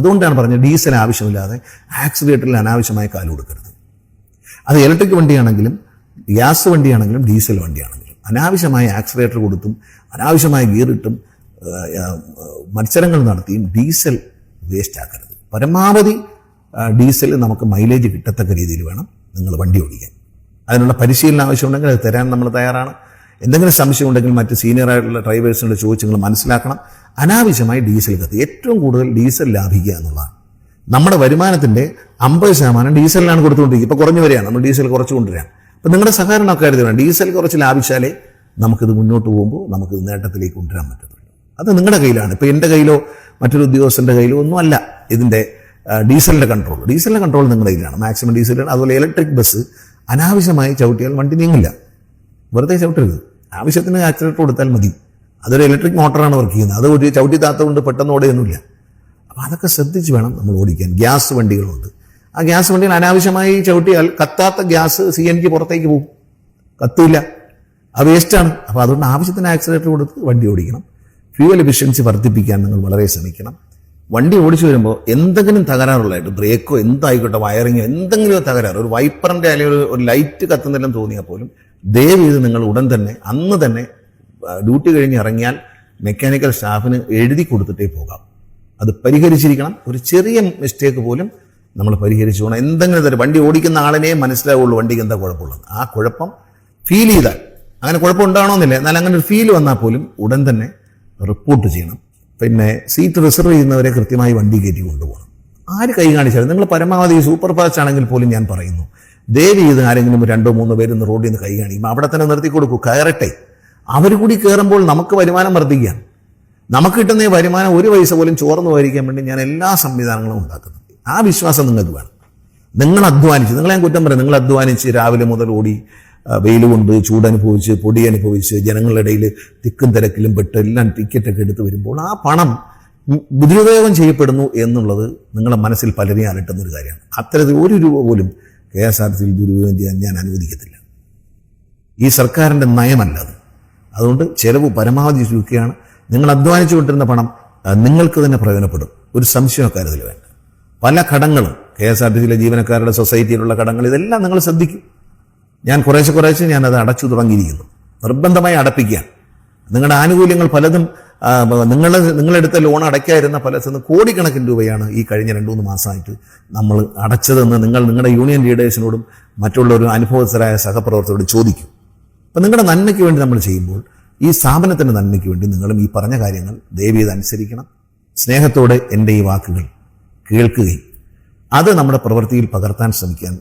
അതുകൊണ്ടാണ് പറഞ്ഞത് ഡീസൽ ആവശ്യമില്ലാതെ ആക്സിലേറ്ററിൽ അനാവശ്യമായ കാൽ കൊടുക്കരുത്. അത് ഇലക്ട്രിക് വണ്ടിയാണെങ്കിലും ഗ്യാസ് വണ്ടിയാണെങ്കിലും ഡീസൽ വണ്ടിയാണെങ്കിലും. അനാവശ്യമായ ആക്സിലേറ്റർ കൊടുത്തും അനാവശ്യമായ ഗിയറിട്ടും മത്സരങ്ങൾ നടത്തിയും ഡീസൽ വേസ്റ്റ് ആക്കരുത് പരമാവധി ഡീസൽ നമുക്ക് മൈലേജ് കിട്ടത്തക്ക രീതിയിൽ വേണം നിങ്ങൾ വണ്ടി ഓടിക്കാൻ. അതിനുള്ള പരിശീലനം ആവശ്യമുണ്ടെങ്കിൽ അത് തരാൻ നമ്മൾ തയ്യാറാണ്. എന്തെങ്കിലും സംശയം ഉണ്ടെങ്കിൽ മറ്റ് സീനിയർ ആയിട്ടുള്ള ഡ്രൈവേഴ്സിനോട് ചോദിച്ച് നിങ്ങൾ മനസ്സിലാക്കണം. അനാവശ്യമായി ഡീസൽ കത്തി ഏറ്റവും കൂടുതൽ ഡീസൽ ലാഭിക്കുക എന്നുള്ളതാണ്. നമ്മുടെ വരുമാനത്തിന്റെ അമ്പത് ശതമാനം ഡീസലിനാണ് കൊടുത്തുകൊണ്ടിരിക്കുക ഇപ്പോൾ കുറഞ്ഞു വരികയാണ്. നമ്മൾ ഡീസൽ കുറച്ച് കൊണ്ടുവരികയാണ്. അപ്പം നിങ്ങളുടെ സഹകരണം ഒക്കെ ആയിരുന്നു ഡീസൽ കുറച്ച് ലാഭിച്ചാലേ നമുക്കിത് മുന്നോട്ട് പോകുമ്പോൾ നമുക്ക് നേട്ടത്തിലേക്ക് കൊണ്ടുവരാൻ പറ്റത്തുള്ളൂ. അത് നിങ്ങളുടെ കയ്യിലാണ്. ഇപ്പോൾ എന്റെ കയ്യിലോ മറ്റൊരു ഉദ്യോഗസ്ഥന്റെ കയ്യിലോ ഒന്നുമല്ല ഇതിന്റെ ഡീസലിന്റെ കൺട്രോൾ ഡീസലിന്റെ കൺട്രോൾ നിങ്ങളുടെ കയ്യിലാണ്. മാക്സിമം ഡീസലാണ് അതുപോലെ ഇലക്ട്രിക് ബസ് അനാവശ്യമായി ചവിട്ടിയാൽ വണ്ടി നീങ്ങില്ല. വെറുതെ ചവിട്ടരുത്. ആവശ്യത്തിന് ആക്സിലേറ്റർ കൊടുത്താൽ മതി. അതൊരു ഇലക്ട്രിക് മോട്ടറാണ് വർക്ക് ചെയ്യുന്നത്. അത് ഒരു ചവിട്ടി താത്ത കൊണ്ട് പെട്ടെന്ന് ഓടുകയൊന്നുമില്ല അപ്പോൾ അതൊക്കെ ശ്രദ്ധിച്ച് വേണം നമ്മൾ ഓടിക്കാൻ. ഗ്യാസ് വണ്ടികളുണ്ട്. ആ ഗ്യാസ് വണ്ടികൾ അനാവശ്യമായി ചവിട്ടിയാൽ കത്താത്ത ഗ്യാസ് സി എൻ ജി പുറത്തേക്ക് പോകും. കത്തില്ല അത് വേസ്റ്റാണ് അപ്പോൾ അതുകൊണ്ട് ആവശ്യത്തിന് ആക്സിലേറ്റർ കൊടുത്ത് വണ്ടി ഓടിക്കണം. ഫ്യൂവൽ എഫിഷ്യൻസി വർദ്ധിപ്പിക്കാൻ നിങ്ങൾ വളരെ ശ്രമിക്കണം. വണ്ടി ഓടിച്ചു വരുമ്പോൾ എന്തെങ്കിലും തകരാറുള്ളതായിട്ട് ബ്രേക്കോ എന്തായിക്കോട്ടെ വയറിങ്ങോ എന്തെങ്കിലും തകരാറ്. ഒരു വൈപ്പറിന്റെ അല്ലെങ്കിൽ ഒരു ലൈറ്റ് കത്തുന്നില്ലെന്ന് തോന്നിയാൽ പോലും ദയവ് ചെയ്ത് നിങ്ങൾ ഉടൻ തന്നെ അന്ന് തന്നെ ഡ്യൂട്ടി കഴിഞ്ഞ് ഇറങ്ങിയാൽ മെക്കാനിക്കൽ സ്റ്റാഫിന് എഴുതി കൊടുത്തിട്ടേ പോകാം. അത് പരിഹരിച്ചിരിക്കണം. ഒരു ചെറിയ മിസ്റ്റേക്ക് പോലും നമ്മൾ പരിഹരിച്ചു പോകണം. എന്തെങ്കിലും തരും വണ്ടി ഓടിക്കുന്ന ആളിനെ മനസ്സിലാവുള്ളൂ വണ്ടിക്ക് എന്താ കുഴപ്പമുള്ളത്. ആ കുഴപ്പം ഫീൽ ചെയ്താൽ അങ്ങനെ കുഴപ്പം ഉണ്ടാവണമെന്നില്ല. എന്നാൽ അങ്ങനെ ഒരു ഫീൽ വന്നാൽ പോലും ഉടൻ തന്നെ റിപ്പോർട്ട് ചെയ്യണം. പിന്നെ സീറ്റ് റിസർവ് ചെയ്യുന്നവരെ കൃത്യമായി വണ്ടി കയറ്റി കൊണ്ടുപോകണം. ആര് കൈ കാണിച്ചാലും നിങ്ങൾ പരമാവധി സൂപ്പർ ഫാസ്റ്റ് ആണെങ്കിൽ പോലും ഞാൻ പറയുന്നു ദയവ് ഇത് ആരെങ്കിലും രണ്ടോ മൂന്നോ പേര് ഇന്ന് റോഡിൽ നിന്ന് കൈ കാണിക്കും അവിടെ തന്നെ നിർത്തി കൊടുക്കൂ കയറട്ടെ. അവർ കൂടി കയറുമ്പോൾ നമുക്ക് വരുമാനം വർദ്ധിക്കാം. നമുക്ക് കിട്ടുന്ന ഈ വരുമാനം ഒരു പൈസ പോലും ചോർന്നു പോയിരിക്കാൻ വേണ്ടി ഞാൻ എല്ലാ സംവിധാനങ്ങളും ഉണ്ടാക്കുന്നുണ്ട്. ആ വിശ്വാസം നിങ്ങൾക്ക് വേണം. നിങ്ങൾ അധ്വാനിച്ച് നിങ്ങളെ ഞാൻ കുറ്റം പറയാം നിങ്ങൾ അധ്വാനിച്ച് രാവിലെ മുതൽ ഓടി വെയിൽ കൊണ്ട് ചൂടനുഭവിച്ച് പൊടി അനുഭവിച്ച് ജനങ്ങളുടെ ഇടയിൽ തിക്കും തിരക്കിലും പെട്ട് എല്ലാം ടിക്കറ്റൊക്കെ എടുത്ത് വരുമ്പോൾ ആ പണം ദുരുപയോഗം ചെയ്യപ്പെടുന്നു എന്നുള്ളത് നിങ്ങളുടെ മനസ്സിൽ പലരെയും അലട്ടുന്ന ഒരു കാര്യമാണ്. അത്തരത്തിൽ ഒരു രൂപ പോലും കെ എസ് ആർ സി ദുരുപയോഗം ചെയ്യാൻ ഞാൻ അനുവദിക്കത്തില്ല. ഈ സർക്കാരിന്റെ നയമല്ല അത് അതുകൊണ്ട് ചെലവ് പരമാവധി ചുരുക്കുകയാണ്. നിങ്ങൾ അധ്വാനിച്ചു കൊണ്ടിരുന്ന പണം നിങ്ങൾക്ക് തന്നെ പ്രയോജനപ്പെടും. ഒരു സംശയം അക്കാര്യത്തിൽ വേണ്ട. പല കടങ്ങളും കെ എസ് ആർ ടി സിയിലെ ജീവനക്കാരുടെ സൊസൈറ്റിയിലുള്ള കടങ്ങൾ ഇതെല്ലാം നിങ്ങൾ ശ്രദ്ധിക്കും. ഞാൻ കുറേശ്ശെ കുറേശ്ശെ ഞാനത് അടച്ചു തുടങ്ങിയിരിക്കുന്നു. നിർബന്ധമായി അടപ്പിക്കുക നിങ്ങളുടെ ആനുകൂല്യങ്ങൾ പലതും നിങ്ങൾ നിങ്ങളെടുത്ത ലോൺ അടയ്ക്കാതിരുന്ന പലതിന് കോടിക്കണക്കിന് രൂപയാണ് ഈ കഴിഞ്ഞ രണ്ടു മൂന്ന് മാസമായിട്ട് നമ്മൾ അടച്ചതെന്ന് നിങ്ങൾ നിങ്ങളുടെ യൂണിയൻ ലീഡേഴ്സിനോടും മറ്റുള്ള ഒരു അനുഭവസ്ഥരായ സഹപ്രവർത്തകരോട് ചോദിക്കും. അപ്പം നിങ്ങളുടെ നന്മയ്ക്ക് വേണ്ടി നമ്മൾ ചെയ്യുമ്പോൾ ഈ സ്ഥാപനത്തിന്റെ നന്മയ്ക്ക് വേണ്ടി നിങ്ങളും ഈ പറഞ്ഞ കാര്യങ്ങൾ ദയവീത് അനുസരിക്കണം. സ്നേഹത്തോടെ എന്റെ ഈ വാക്കുകൾ കേൾക്കുകയും അത് നമ്മുടെ പ്രവൃത്തിയിൽ പകർത്താൻ ശ്രമിക്കാൻ